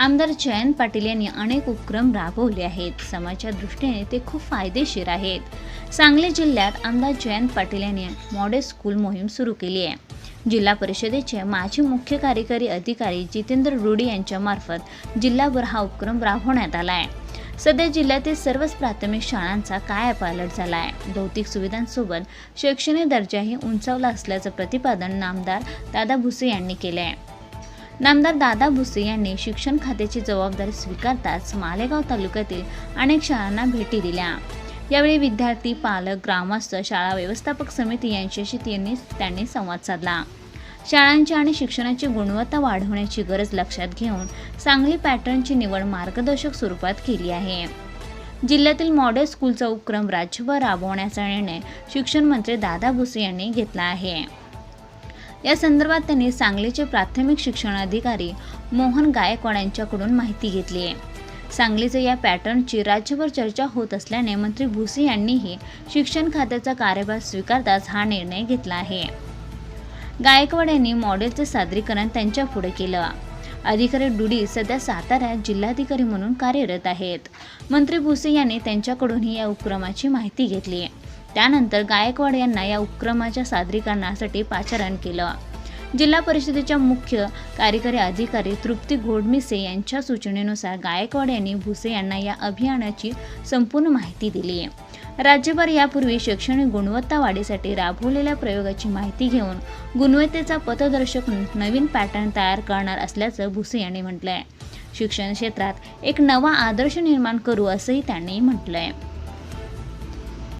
आमदार जयंत पाटील यांनी अनेक उपक्रम राबवले आहेत. समाजाच्या दृष्टीने ते खूप फायदेशीर आहेत. सांगली जिल्ह्यात आमदार जयंत पाटील यांनी मॉडेल स्कूल मोहीम सुरू केली आहे. जिल्हा परिषदेचे माजी मुख्य कार्यकारी अधिकारी जितेंद्र रुडी यांच्यामार्फत जिल्हाभर हा उपक्रम राबवण्यात आला आहे. सध्या जिल्ह्यातील सर्वच प्राथमिक शाळांचा काय पायलट झाला आहे भौतिक सुविधांसोबत शैक्षणिक दर्जाही उंचावला असल्याचं प्रतिपादन नामदार दादा भुसे यांनी केलं आहे नामदार दादा भुसे यांनी शिक्षण खात्याची जबाबदारी स्वीकारताच मालेगाव तालुक्यातील अनेक शाळांना भेटी दिल्या. यावेळी विद्यार्थी पालक ग्रामस्थ शाळा व्यवस्थापक समिती यांच्याशी त्यांनी त्यांनी संवाद साधला. शाळांची आणि शिक्षणाची गुणवत्ता वाढवण्याची गरज लक्षात घेऊन सांगली पॅटर्नची निवड मार्गदर्शक स्वरूपात केली आहे. जिल्ह्यातील मॉडेल स्कूलचा उपक्रम राज्यभर राबवण्याचा निर्णय शिक्षण मंत्री दादा भुसे यांनी घेतला आहे. या संदर्भात त्यांनी सांगलीचे प्राथमिक शिक्षण अधिकारी मोहन गायकवाड यांच्याकडून माहिती घेतली आहे. सांगलीचे या पॅटर्नची राज्यभर चर्चा होत असल्याने मंत्री भुसे यांनीही शिक्षण खात्याचा कार्यभार स्वीकारताच हा निर्णय घेतला आहे. गायकवाड यांनी मॉडेलचे सादरीकरण त्यांच्या पुढे केलं. अधिकारी डुडी सध्या साताऱ्यात जिल्हाधिकारी म्हणून कार्यरत आहेत. मंत्री भुसे यांनी त्यांच्याकडूनही या उपक्रमाची माहिती घेतली आहे. त्यानंतर गायकवाड यांना या उपक्रमाच्या सादरीकरणासाठी पाचारण केलं. जिल्हा परिषदेच्या मुख्य कार्यकारी अधिकारी तृप्ती घोडमिसे यांच्या सूचनेनुसार गायकवाड यांनी भुसे यांना या अभियानाची संपूर्ण माहिती दिली. आहे राज्यभर यापूर्वी शैक्षणिक गुणवत्ता वाढीसाठी राबवलेल्या प्रयोगाची माहिती घेऊन गुणवत्तेचा पथदर्शक नवीन पॅटर्न तयार करणार असल्याचं भुसे यांनी म्हटलं आहे शिक्षण क्षेत्रात एक नवा आदर्श निर्माण करू असंही त्यांनी म्हटलं आहे